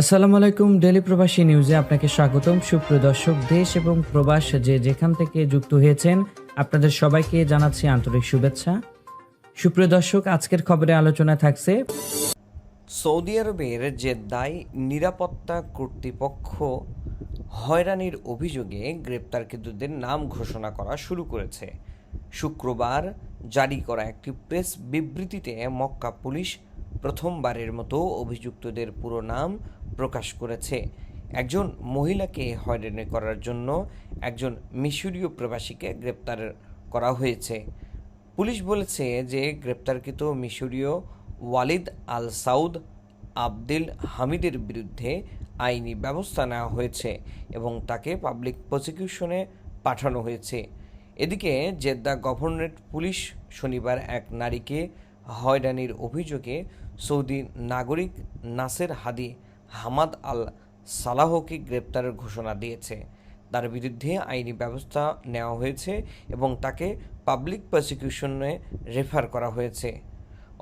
আসসালামু আলাইকুম ডেলি প্রবাসী নিউজে আপনাকে স্বাগতম। সুপ্রিয় দর্শক, দেশ এবং প্রবাস যে যেখান থেকে যুক্ত হয়েছেন, আপনাদের সবাইকে জানাচ্ছি আন্তরিক শুভেচ্ছা। সুপ্রিয় দর্শক, আজকের খবরে আলোচনা থাকছে সৌদি আরবের জেদ্দায় নিরাপত্তা কর্তৃপক্ষ হয়রানির অভিযোগে গ্রেপ্তারকৃতদের নাম ঘোষণা করা শুরু করেছে। শুক্রবার জারি করা একটি প্রেস বিবৃতিতে মক্কা পুলিশ প্রথমবারের মতো অভিযুক্তদের পুরো নাম প্রকাশ করেছে। একজন মহিলাকে হয়রানি করার জন্য একজন মিশরীয় প্রবাসীকে গ্রেপ্তার করা হয়েছে। পুলিশ বলেছে যে গ্রেপ্তারকৃত মিশরীয় ওয়ালিদ আল সাউদ আবদুল হামিদের বিরুদ্ধে আইনি ব্যবস্থা নেওয়া হয়েছে এবং তাকে পাবলিক প্রসিকিউশনে পাঠানো হয়েছে। এদিকে জেদ্দা গভর্নরেট পুলিশ শনিবার এক নারীকে হয়রানির অভিযোগে সৌদি নাগরিক নাসের হাদি হামাদ আল সালাহকে গ্রেপ্তারের ঘোষণা দিয়েছে। তার বিরুদ্ধে আইনি ব্যবস্থা নেওয়া হয়েছে এবং তাকে পাবলিক প্রসিকিউশনে রেফার করা হয়েছে।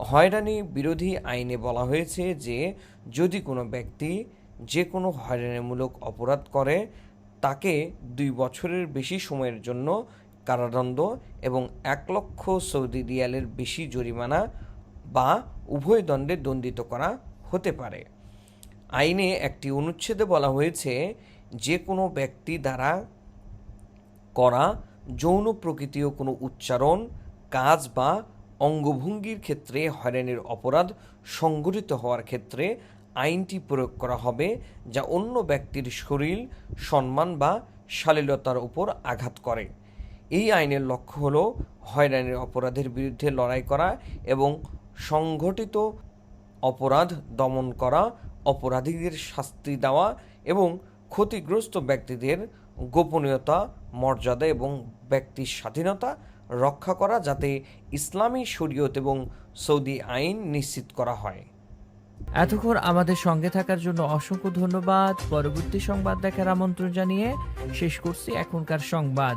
হয়রানি বিরোধী আইনে বলা হয়েছে যে, যদি কোনো ব্যক্তি যে কোনো হয়রানিমূলক অপরাধ করে, তাকে দুই বছরের বেশি সময়ের জন্য কারাদণ্ড এবং এক লক্ষ সৌদি রিয়ালের বেশি জরিমানা বা উভয় দণ্ডে দণ্ডিত করা হতে পারে। আইনে একটি অনুচ্ছেদে বলা হয়েছে, যে কোনো ব্যক্তি দ্বারা করা যৌন প্রকৃতিও কোনো উচ্চারণ, কাজ বা অঙ্গভঙ্গির ক্ষেত্রে হয়রানির অপরাধ সংঘটিত হওয়ার ক্ষেত্রে আইনটি প্রয়োগ করা হবে, যা অন্য ব্যক্তির শরীর, সম্মান বা শালীলতার উপর আঘাত করে। এই আইনের লক্ষ্য হল হয়রানির অপরাধের বিরুদ্ধে লড়াই করা এবং সংঘটিত অপরাধ দমন করা অপরাধীদের শাস্তি দেওয়া এবং ক্ষতিগ্রস্ত ব্যক্তিদের গোপনীয়তা, মর্যাদা এবং ব্যক্তির স্বাধীনতা রক্ষা করা যাতে ইসলামী শরীয়ত এবং সৌদি আইন নিশ্চিত করা হয়। এতক্ষণ আমাদের সঙ্গে থাকার জন্য অসংখ্য ধন্যবাদ। পরবর্তী সংবাদ দেখার আমন্ত্রণ জানিয়ে শেষ করছি এখনকার সংবাদ।